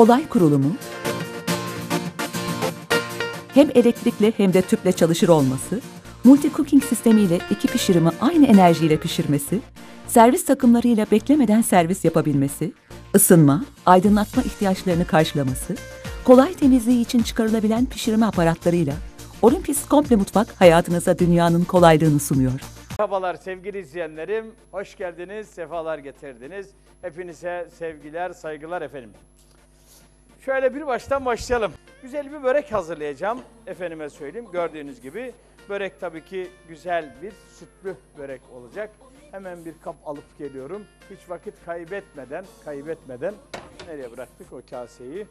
kolay kurulumu, hem elektrikli hem de tüple çalışır olması, multi cooking sistemiyle iki pişirimi aynı enerjiyle pişirmesi, servis takımlarıyla beklemeden servis yapabilmesi, ısınma, aydınlatma ihtiyaçlarını karşılaması, kolay temizliği için çıkarılabilen pişirme aparatlarıyla Olympus Komple Mutfak hayatınıza dünyanın kolaylığını sunuyor. Merhabalar sevgili izleyenlerim. Hoş geldiniz, sefalar getirdiniz. Hepinize sevgiler, saygılar efendim. Şöyle bir baştan başlayalım. Güzel bir börek hazırlayacağım. Efendime söyleyeyim. Gördüğünüz gibi börek tabii ki güzel bir sütlü börek olacak. Hemen bir kap alıp geliyorum. Hiç vakit kaybetmeden, kaybetmeden nereye bıraktık o kaseyi?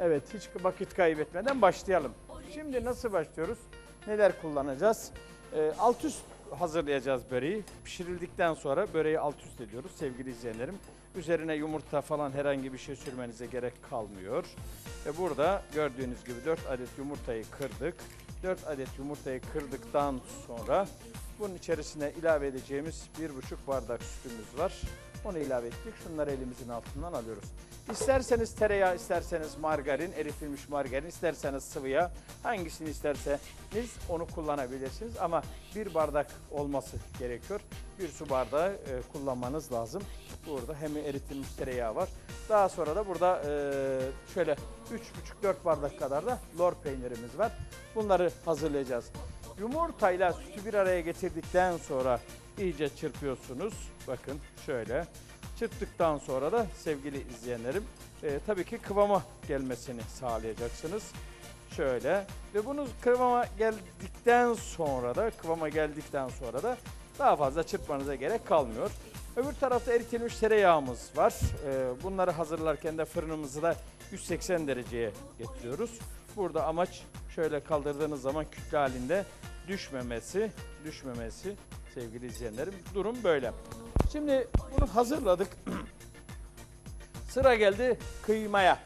Evet, hiç vakit kaybetmeden başlayalım. Şimdi nasıl başlıyoruz? Neler kullanacağız? Ee, alt üst hazırlayacağız böreği. Pişirildikten sonra böreği alt üst ediyoruz sevgili izleyenlerim. Üzerine yumurta falan herhangi bir şey sürmenize gerek kalmıyor. Ve burada gördüğünüz gibi 4 adet yumurtayı kırdık. 4 adet yumurtayı kırdıktan sonra bunun içerisine ilave edeceğimiz 1,5 bardak sütümüz var. Onu ilave ettik. Şunları elimizin altından alıyoruz. İsterseniz tereyağı, isterseniz margarin, eritilmiş margarin, isterseniz sıvı yağ, hangisini isterseniz onu kullanabilirsiniz. Ama bir bardak olması gerekiyor. Bir su bardağı e, kullanmanız lazım. Burada hem eritilmiş tereyağı var. Daha sonra da burada e, şöyle 3,5-4 bardak kadar da lor peynirimiz var. Bunları hazırlayacağız. Yumurtayla sütü bir araya getirdikten sonra iyice çırpıyorsunuz. Bakın şöyle. Çırptıktan sonra da sevgili izleyenlerim e, tabii ki kıvama gelmesini sağlayacaksınız. Şöyle ve bunu kıvama geldikten sonra da kıvama geldikten sonra da daha fazla çırpmanıza gerek kalmıyor. Öbür tarafta eritilmiş tereyağımız var. E, bunları hazırlarken de fırınımızı da 180 dereceye getiriyoruz. Burada amaç şöyle kaldırdığınız zaman kütle halinde düşmemesi, düşmemesi sevgili izleyenlerim. Durum böyle. Şimdi bunu hazırladık. Sıra geldi kıymaya.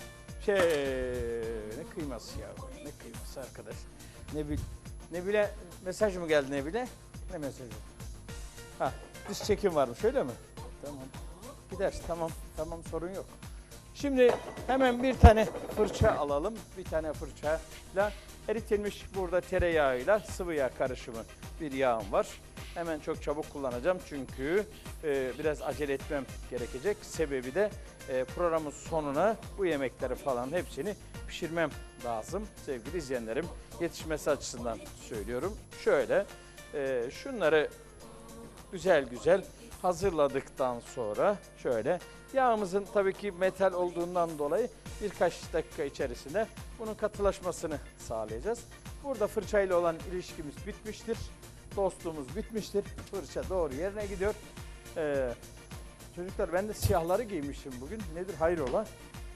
Şey, ne kıyması ya? Ne kıyması arkadaş? Ne bil ne bile mesaj mı geldi ne bile? Ne mesajı? Ha, dış çekim varmış öyle mi? Tamam. Gider. Tamam. Tamam sorun yok. Şimdi hemen bir tane fırça alalım. Bir tane fırçayla eritilmiş burada tereyağıyla sıvı yağ karışımı bir yağım var. Hemen çok çabuk kullanacağım çünkü e, biraz acele etmem gerekecek. Sebebi de e, programın sonuna bu yemekleri falan hepsini pişirmem lazım sevgili izleyenlerim. Yetişmesi açısından söylüyorum. Şöyle e, şunları güzel güzel hazırladıktan sonra şöyle yağımızın tabii ki metal olduğundan dolayı birkaç dakika içerisinde bunun katılaşmasını sağlayacağız. Burada fırçayla olan ilişkimiz bitmiştir. Dostluğumuz bitmiştir. Fırça doğru yerine gidiyor. Ee, çocuklar ben de siyahları giymişim bugün. Nedir hayrola?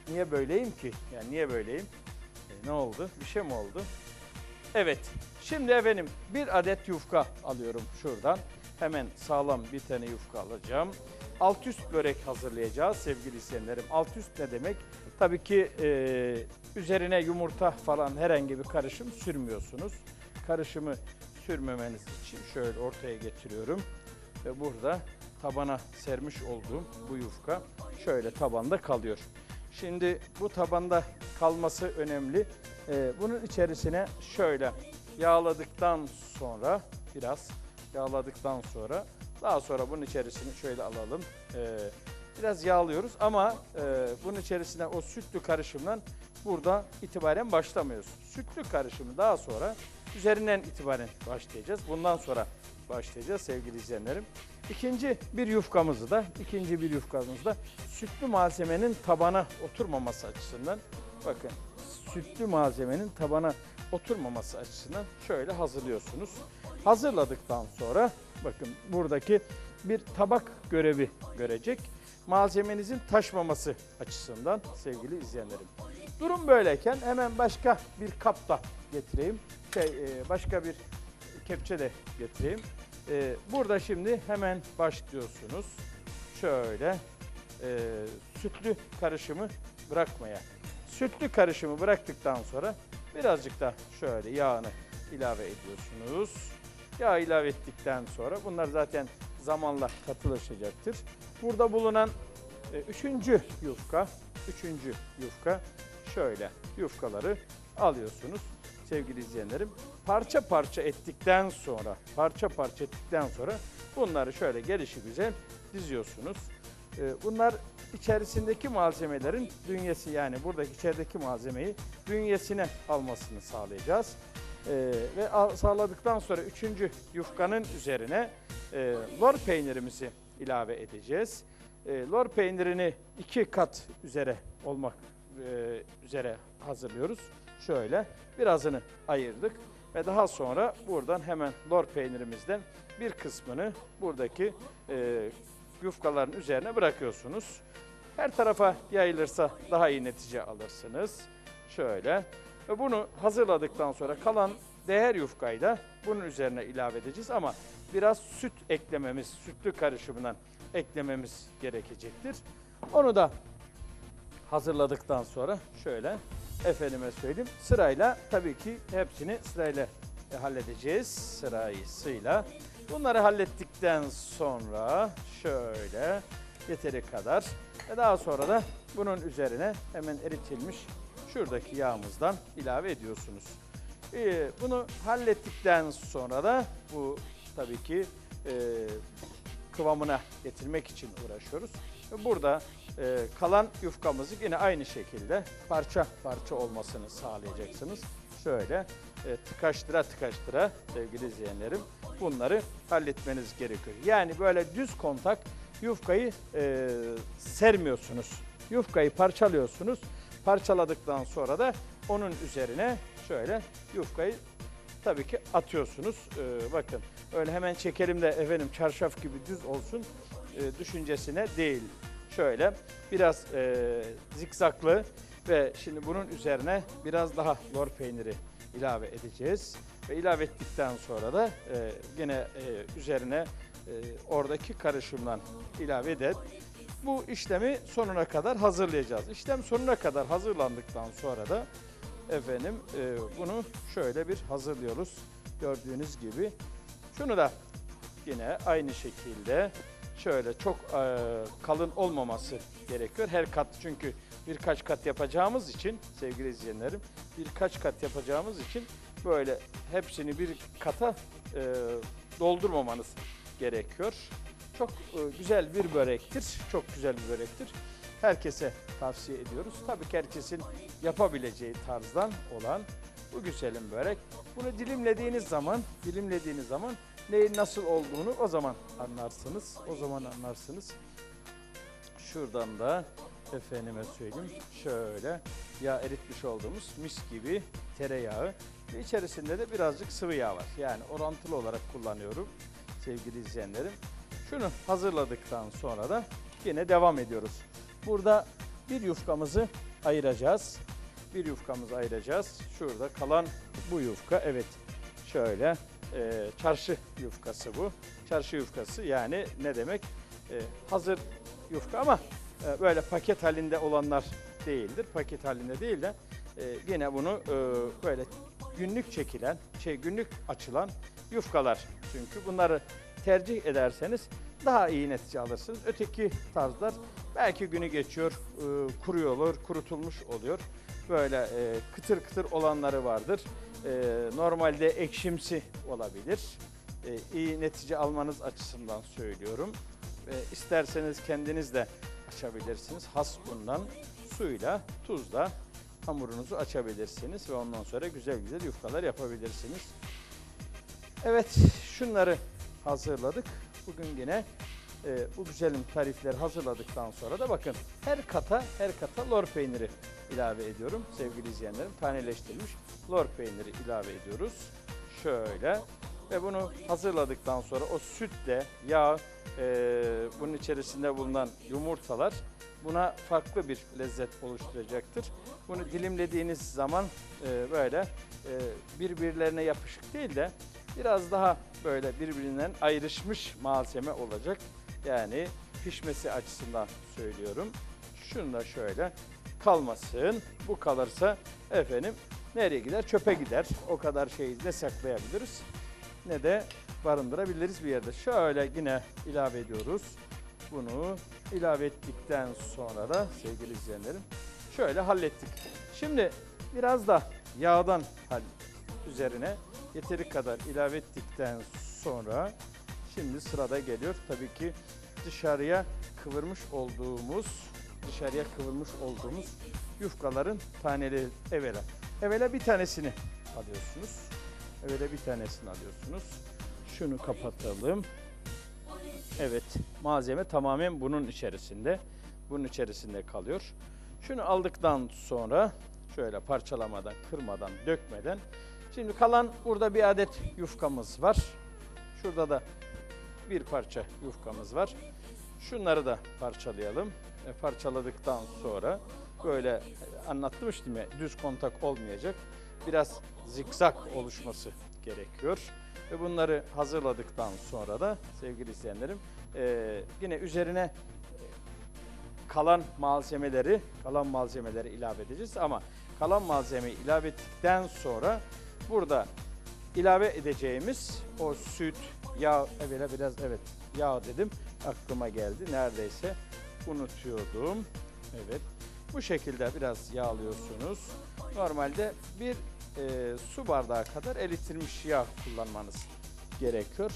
Niye böyleyim ki? Yani niye böyleyim? E, ne oldu? Bir şey mi oldu? Evet. Şimdi efendim bir adet yufka alıyorum şuradan. Hemen sağlam bir tane yufka alacağım. Alt üst börek hazırlayacağız sevgili izleyenlerim. Alt üst ne demek? Tabii ki e, üzerine yumurta falan herhangi bir karışım sürmüyorsunuz. Karışımı sürmemeniz için şöyle ortaya getiriyorum. Ve burada tabana sermiş olduğum bu yufka şöyle tabanda kalıyor. Şimdi bu tabanda kalması önemli. Ee, bunun içerisine şöyle yağladıktan sonra biraz yağladıktan sonra daha sonra bunun içerisini şöyle alalım. Ee, biraz yağlıyoruz ama e, bunun içerisine o sütlü karışımdan burada itibaren başlamıyoruz. Sütlü karışımı daha sonra üzerinden itibaren başlayacağız. Bundan sonra başlayacağız sevgili izleyenlerim. İkinci bir yufkamızı da, ikinci bir yufkamızı da sütlü malzemenin tabana oturmaması açısından bakın sütlü malzemenin tabana oturmaması açısından şöyle hazırlıyorsunuz. Hazırladıktan sonra bakın buradaki bir tabak görevi görecek. Malzemenizin taşmaması açısından sevgili izleyenlerim. Durum böyleyken hemen başka bir kap da getireyim. Şey, e, başka bir kepçe de getireyim. E, burada şimdi hemen başlıyorsunuz. Şöyle e, sütlü karışımı bırakmaya. Sütlü karışımı bıraktıktan sonra birazcık da şöyle yağını ilave ediyorsunuz. Yağ ilave ettikten sonra bunlar zaten zamanla katılaşacaktır. Burada bulunan e, üçüncü yufka üçüncü yufka şöyle yufkaları alıyorsunuz sevgili izleyenlerim. Parça parça ettikten sonra, parça parça ettikten sonra bunları şöyle gelişi güzel diziyorsunuz. Ee, Bunlar içerisindeki malzemelerin bünyesi yani buradaki içerideki malzemeyi bünyesine almasını sağlayacağız. Ee, ve sağladıktan sonra üçüncü yufkanın üzerine e, lor peynirimizi ilave edeceğiz. E, lor peynirini iki kat üzere olmak e, üzere hazırlıyoruz. Şöyle birazını ayırdık ve daha sonra buradan hemen lor peynirimizden bir kısmını buradaki e, yufkaların üzerine bırakıyorsunuz. Her tarafa yayılırsa daha iyi netice alırsınız. Şöyle ve bunu hazırladıktan sonra kalan değer yufkayı da bunun üzerine ilave edeceğiz ama biraz süt eklememiz, sütlü karışımından eklememiz gerekecektir. Onu da hazırladıktan sonra şöyle efendime söyleyeyim sırayla tabii ki hepsini sırayla halledeceğiz sırasıyla. Bunları hallettikten sonra şöyle yeteri kadar ve daha sonra da bunun üzerine hemen eritilmiş şuradaki yağımızdan ilave ediyorsunuz. Ee, bunu hallettikten sonra da bu tabii ki e, kıvamına getirmek için uğraşıyoruz. Burada e, kalan yufkamızı yine aynı şekilde parça parça olmasını sağlayacaksınız. Şöyle e, tıkaştıra tıkaştıra sevgili izleyenlerim bunları halletmeniz gerekiyor. Yani böyle düz kontak yufkayı e, sermiyorsunuz. Yufkayı parçalıyorsunuz. Parçaladıktan sonra da onun üzerine şöyle yufkayı tabii ki atıyorsunuz. Ee, bakın öyle hemen çekelim de efendim çarşaf gibi düz olsun e, düşüncesine değil. Şöyle biraz e, zikzaklı ve şimdi bunun üzerine biraz daha lor peyniri ilave edeceğiz. Ve ilave ettikten sonra da e, yine e, üzerine e, oradaki karışımdan ilave edip bu işlemi sonuna kadar hazırlayacağız. İşlem sonuna kadar hazırlandıktan sonra da efendim e, bunu şöyle bir hazırlıyoruz. Gördüğünüz gibi. Şunu da yine aynı şekilde şöyle çok e, kalın olmaması gerekiyor. Her kat çünkü birkaç kat yapacağımız için sevgili izleyenlerim birkaç kat yapacağımız için böyle hepsini bir kata e, doldurmamanız gerekiyor. Çok e, güzel bir börektir. Çok güzel bir börektir. Herkese tavsiye ediyoruz. Tabii ki herkesin yapabileceği tarzdan olan bu güzelim börek. Bunu dilimlediğiniz zaman, dilimlediğiniz zaman neyin nasıl olduğunu o zaman anlarsınız. O zaman anlarsınız. Şuradan da efendime söyleyeyim şöyle yağ eritmiş olduğumuz mis gibi tereyağı ve içerisinde de birazcık sıvı yağ var. Yani orantılı olarak kullanıyorum sevgili izleyenlerim. Şunu hazırladıktan sonra da yine devam ediyoruz. Burada bir yufkamızı ayıracağız. Bir yufkamızı ayıracağız. Şurada kalan bu yufka evet şöyle e, çarşı yufkası bu. Çarşı yufkası yani ne demek? E, hazır yufka ama e, böyle paket halinde olanlar değildir. Paket halinde değil de e, yine bunu e, böyle günlük çekilen, şey günlük açılan yufkalar. Çünkü bunları tercih ederseniz daha iyi netice alırsınız. Öteki tarzlar belki günü geçiyor, e, kuruyor olur, kurutulmuş oluyor. Böyle e, kıtır kıtır olanları vardır. E, normalde ekşimsi olabilir. E, iyi netice almanız açısından söylüyorum. E, isterseniz kendiniz de açabilirsiniz. Has bundan suyla, tuzla hamurunuzu açabilirsiniz ve ondan sonra güzel güzel yufkalar yapabilirsiniz. Evet, şunları hazırladık. Bugün yine e, bu güzelim tarifleri hazırladıktan sonra da bakın her kata her kata lor peyniri ilave ediyorum sevgili izleyenlerim. Taneleştirilmiş lor peyniri ilave ediyoruz. Şöyle ve bunu hazırladıktan sonra o sütle yağ, e, bunun içerisinde bulunan yumurtalar buna farklı bir lezzet oluşturacaktır. Bunu dilimlediğiniz zaman e, böyle e, birbirlerine yapışık değil de biraz daha böyle birbirinden ayrışmış malzeme olacak. Yani pişmesi açısından söylüyorum. Şunu da şöyle kalmasın. Bu kalırsa efendim nereye gider? Çöpe gider. O kadar şeyi ne saklayabiliriz ne de barındırabiliriz bir yerde. Şöyle yine ilave ediyoruz. Bunu ilave ettikten sonra da sevgili izleyenlerim şöyle hallettik. Şimdi biraz da yağdan hal üzerine yeteri kadar ilave ettikten sonra şimdi sırada geliyor tabii ki dışarıya kıvırmış olduğumuz dışarıya kıvırmış olduğumuz yufkaların taneleri evvela. Evvela bir tanesini alıyorsunuz. Evvela bir tanesini alıyorsunuz. Şunu kapatalım. Evet, malzeme tamamen bunun içerisinde. Bunun içerisinde kalıyor. Şunu aldıktan sonra şöyle parçalamadan, kırmadan, dökmeden. Şimdi kalan burada bir adet yufkamız var. Şurada da bir parça yufkamız var. Şunları da parçalayalım. E, parçaladıktan sonra böyle e, anlatmıştım ya düz kontak olmayacak. Biraz zikzak oluşması gerekiyor. Ve bunları hazırladıktan sonra da sevgili izleyenlerim e, yine üzerine kalan malzemeleri kalan malzemeleri ilave edeceğiz ama kalan malzemeyi ilave ettikten sonra burada ilave edeceğimiz o süt, yağ, evvela biraz evet yağ dedim aklıma geldi neredeyse unutuyordum. Evet bu şekilde biraz yağlıyorsunuz. Normalde bir e, su bardağı kadar eritilmiş yağ kullanmanız gerekiyor.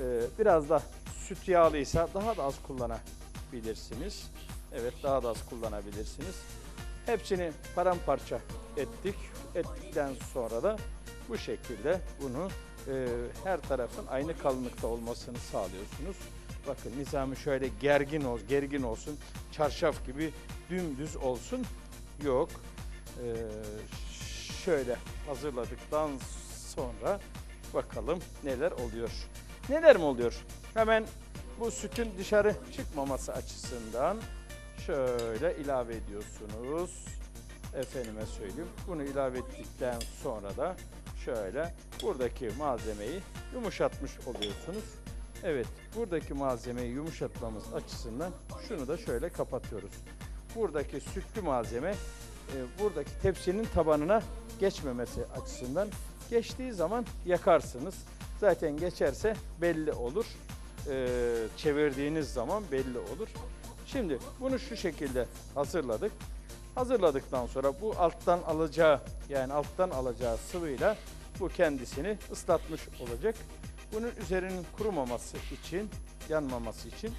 E, biraz da süt yağlıysa daha da az kullanabilirsiniz. Evet daha da az kullanabilirsiniz. Hepsini paramparça ettik. Ettikten sonra da bu şekilde bunu e, her tarafın aynı kalınlıkta olmasını sağlıyorsunuz. Bakın nizamı şöyle gergin ol, gergin olsun, çarşaf gibi dümdüz olsun. Yok. E, şöyle hazırladıktan sonra bakalım neler oluyor. Neler mi oluyor? Hemen bu sütün dışarı çıkmaması açısından şöyle ilave ediyorsunuz. Efendime söyleyeyim. Bunu ilave ettikten sonra da şöyle buradaki malzemeyi yumuşatmış oluyorsunuz. Evet, buradaki malzemeyi yumuşatmamız açısından şunu da şöyle kapatıyoruz. Buradaki sütlü malzeme e, buradaki tepsinin tabanına geçmemesi açısından geçtiği zaman yakarsınız. Zaten geçerse belli olur. E, çevirdiğiniz zaman belli olur. Şimdi bunu şu şekilde hazırladık. Hazırladıktan sonra bu alttan alacağı yani alttan alacağı sıvıyla bu kendisini ıslatmış olacak. Bunun üzerinin kurumaması için, yanmaması için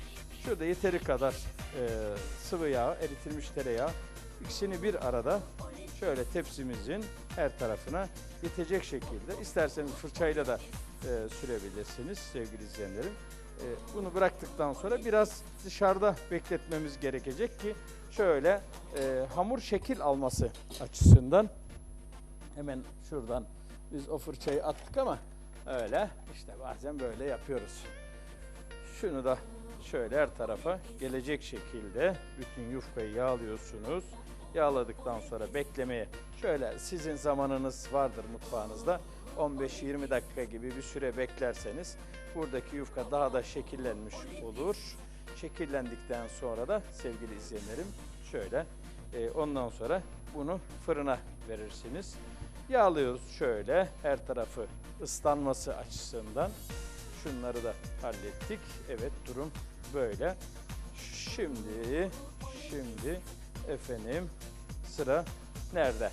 şurada yeteri kadar e, sıvı yağ, eritilmiş tereyağı ikisini bir arada şöyle tepsimizin her tarafına yetecek şekilde isterseniz fırçayla da e, sürebilirsiniz sevgili izleyenlerim. E, bunu bıraktıktan sonra biraz dışarıda bekletmemiz gerekecek ki şöyle e, hamur şekil alması açısından hemen şuradan biz o fırçayı attık ama öyle işte bazen böyle yapıyoruz. Şunu da şöyle her tarafa gelecek şekilde bütün yufkayı yağlıyorsunuz. Yağladıktan sonra beklemeye şöyle sizin zamanınız vardır mutfağınızda 15-20 dakika gibi bir süre beklerseniz buradaki yufka daha da şekillenmiş olur. Şekillendikten sonra da sevgili izleyenlerim şöyle e, ondan sonra bunu fırına verirsiniz. Yağlıyoruz şöyle her tarafı ıslanması açısından. Şunları da hallettik. Evet durum böyle. Şimdi şimdi efendim sıra nerede?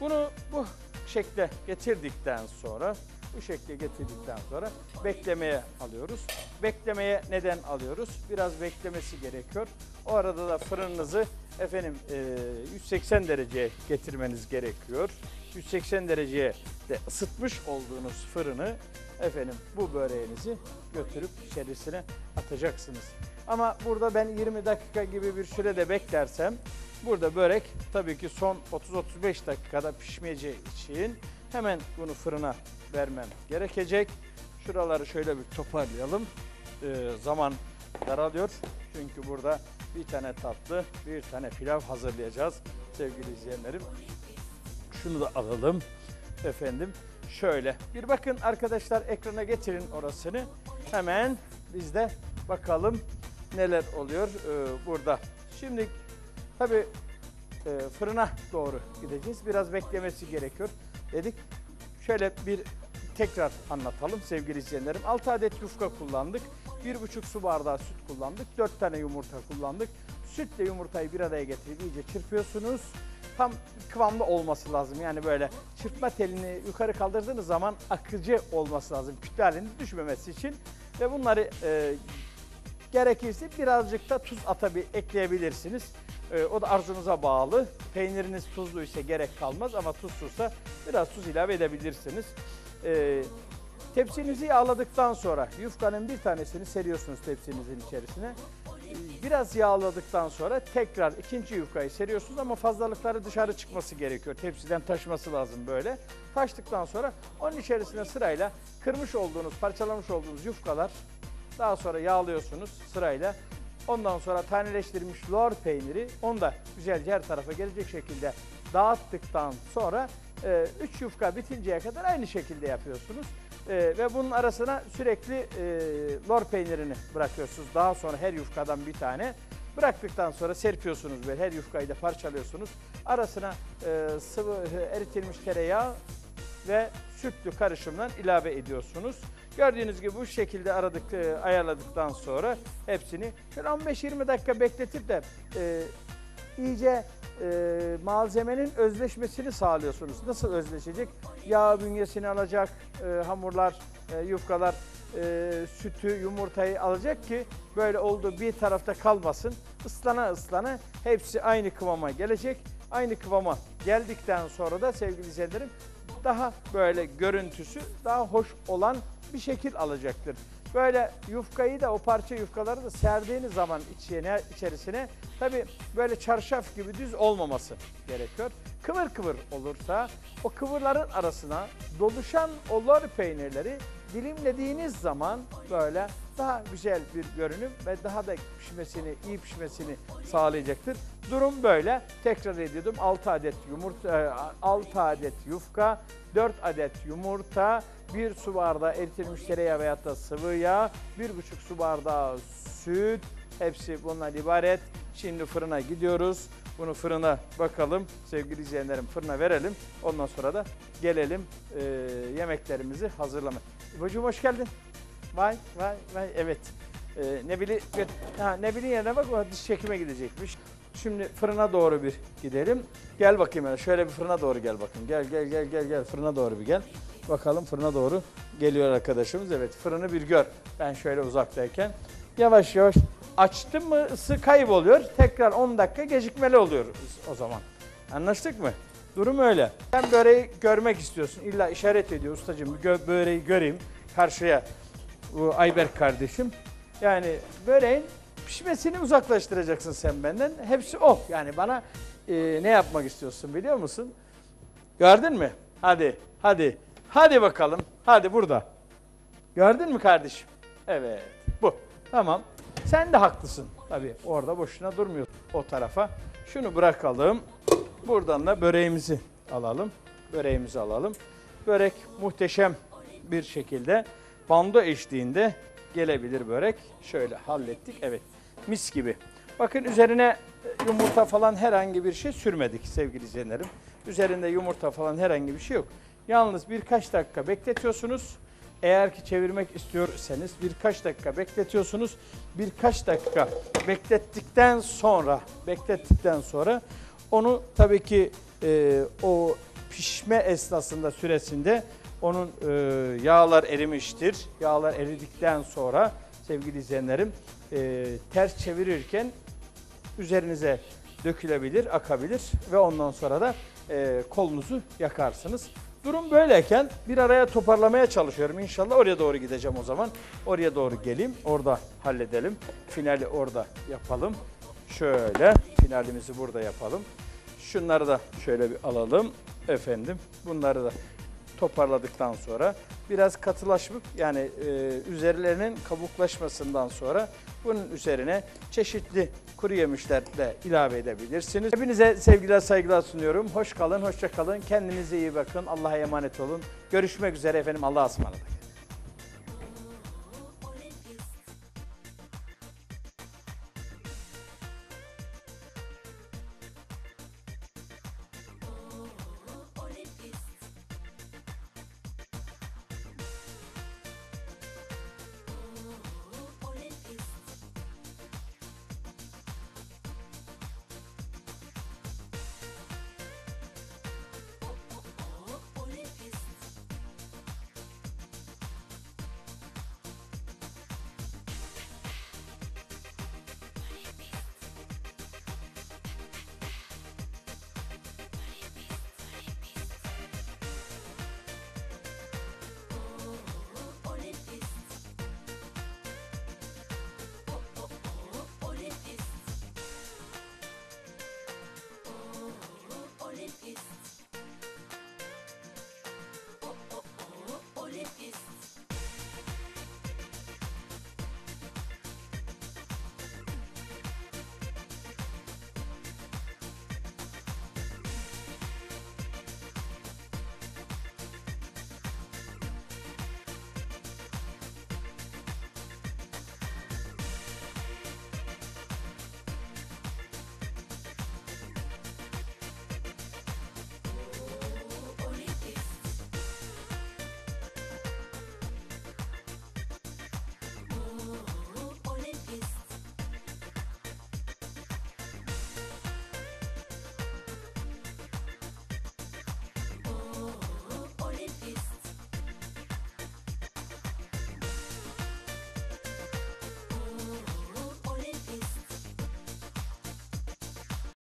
Bunu bu şekle getirdikten sonra bu şekle getirdikten sonra beklemeye alıyoruz. Beklemeye neden alıyoruz? Biraz beklemesi gerekiyor. O arada da fırınınızı efendim e, 180 dereceye getirmeniz gerekiyor. 180 dereceye de ısıtmış olduğunuz fırını efendim bu böreğinizi götürüp içerisine atacaksınız. Ama burada ben 20 dakika gibi bir sürede beklersem burada börek tabii ki son 30-35 dakikada pişmeyeceği için hemen bunu fırına vermem gerekecek. Şuraları şöyle bir toparlayalım. Ee, zaman daralıyor. Çünkü burada bir tane tatlı, bir tane pilav hazırlayacağız sevgili izleyenlerim. Şunu da alalım efendim. Şöyle bir bakın arkadaşlar ekrana getirin orasını. Hemen biz de bakalım neler oluyor ee, burada. Şimdi tabii e, fırına doğru gideceğiz. Biraz beklemesi gerekiyor dedik. Şöyle bir tekrar anlatalım sevgili izleyenlerim. 6 adet yufka kullandık. 1,5 su bardağı süt kullandık. 4 tane yumurta kullandık. Sütle yumurtayı bir araya getirip iyice çırpıyorsunuz. Tam kıvamda olması lazım. Yani böyle çırpma telini yukarı kaldırdığınız zaman akıcı olması lazım. Kütle halinde düşmemesi için. Ve bunları e, gerekirse birazcık da tuz atabi ekleyebilirsiniz. E, o da arzunuza bağlı. Peyniriniz tuzlu ise gerek kalmaz ama tuzsuzsa biraz tuz ilave edebilirsiniz. E, tepsinizi yağladıktan sonra yufkanın bir tanesini seriyorsunuz tepsinizin içerisine. E, Biraz yağladıktan sonra tekrar ikinci yufkayı seriyorsunuz ama fazlalıkları dışarı çıkması gerekiyor. Tepsiden taşması lazım böyle. Taştıktan sonra onun içerisine sırayla kırmış olduğunuz, parçalamış olduğunuz yufkalar daha sonra yağlıyorsunuz sırayla. Ondan sonra taneleştirilmiş lor peyniri onu da güzelce her tarafa gelecek şekilde dağıttıktan sonra 3 yufka bitinceye kadar aynı şekilde yapıyorsunuz. E, ve bunun arasına sürekli e, lor peynirini bırakıyorsunuz. Daha sonra her yufkadan bir tane. Bıraktıktan sonra serpiyorsunuz böyle her yufkayı da parçalıyorsunuz. Arasına e, sıvı e, eritilmiş tereyağı ve sütlü karışımdan ilave ediyorsunuz. Gördüğünüz gibi bu şekilde aradık, e, ayarladıktan sonra hepsini şöyle 15-20 dakika bekletip de e, iyice e, malzemenin özleşmesini sağlıyorsunuz. Nasıl özleşecek? Yağ bünyesini alacak, e, hamurlar, e, yufkalar, e, sütü, yumurtayı alacak ki böyle olduğu bir tarafta kalmasın. Islana ıslana hepsi aynı kıvama gelecek. Aynı kıvama geldikten sonra da sevgili izleyicilerim daha böyle görüntüsü daha hoş olan bir şekil alacaktır. Böyle yufkayı da o parça yufkaları da serdiğiniz zaman içine, içerisine tabi böyle çarşaf gibi düz olmaması gerekiyor. Kıvır kıvır olursa o kıvırların arasına doluşan o lor peynirleri dilimlediğiniz zaman böyle daha güzel bir görünüm ve daha da pişmesini, iyi pişmesini sağlayacaktır. Durum böyle. Tekrar ediyordum. 6 adet yumurta, 6 adet yufka, 4 adet yumurta, 1 su bardağı eritilmiş tereyağı veyahut da sıvı yağ, 1,5 su bardağı süt, hepsi bundan ibaret. Şimdi fırına gidiyoruz. Bunu fırına bakalım. Sevgili izleyenlerim fırına verelim. Ondan sonra da gelelim e, yemeklerimizi hazırlamaya. İbocuğum hoş geldin. Vay vay vay evet. Ee, Nebili, ha, Nebil'in yerine bak o diş çekime gidecekmiş. Şimdi fırına doğru bir gidelim. Gel bakayım hele şöyle bir fırına doğru gel bakayım. Gel gel gel gel gel fırına doğru bir gel. Bakalım fırına doğru geliyor arkadaşımız. Evet fırını bir gör. Ben şöyle uzaktayken. Yavaş yavaş açtım mı ısı kayboluyor. Tekrar 10 dakika gecikmeli oluyor o zaman. Anlaştık mı? Durum öyle. Sen böreği görmek istiyorsun. İlla işaret ediyor ustacığım böreği göreyim karşıya. Bu Ayberk kardeşim. Yani böreğin pişmesini uzaklaştıracaksın sen benden. Hepsi o. Yani bana e, ne yapmak istiyorsun biliyor musun? Gördün mü? Hadi, hadi. Hadi bakalım. Hadi burada. Gördün mü kardeşim? Evet. Bu. Tamam. Sen de haklısın. Tabii orada boşuna durmuyorsun o tarafa. Şunu bırakalım. Buradan da böreğimizi alalım. Böreğimizi alalım. Börek muhteşem bir şekilde bando eşliğinde gelebilir börek. Şöyle hallettik. Evet. Mis gibi. Bakın üzerine yumurta falan herhangi bir şey sürmedik sevgili izleyenlerim. Üzerinde yumurta falan herhangi bir şey yok. Yalnız birkaç dakika bekletiyorsunuz. Eğer ki çevirmek istiyorsanız birkaç dakika bekletiyorsunuz. Birkaç dakika beklettikten sonra beklettikten sonra onu tabii ki e, o pişme esnasında süresinde onun e, yağlar erimiştir. Yağlar eridikten sonra sevgili izleyenlerim e, ters çevirirken üzerinize dökülebilir, akabilir ve ondan sonra da e, kolunuzu yakarsınız. Durum böyleyken bir araya toparlamaya çalışıyorum. İnşallah oraya doğru gideceğim o zaman. Oraya doğru geleyim, orada halledelim. Finali orada yapalım. Şöyle finalimizi burada yapalım. Şunları da şöyle bir alalım efendim. Bunları da toparladıktan sonra biraz katılaşmak yani e, üzerlerinin kabuklaşmasından sonra bunun üzerine çeşitli kuru yemişler de ilave edebilirsiniz. Hepinize sevgiler saygılar sunuyorum. Hoş kalın, hoşça kalın. Kendinize iyi bakın. Allah'a emanet olun. Görüşmek üzere efendim. Allah'a ısmarladık.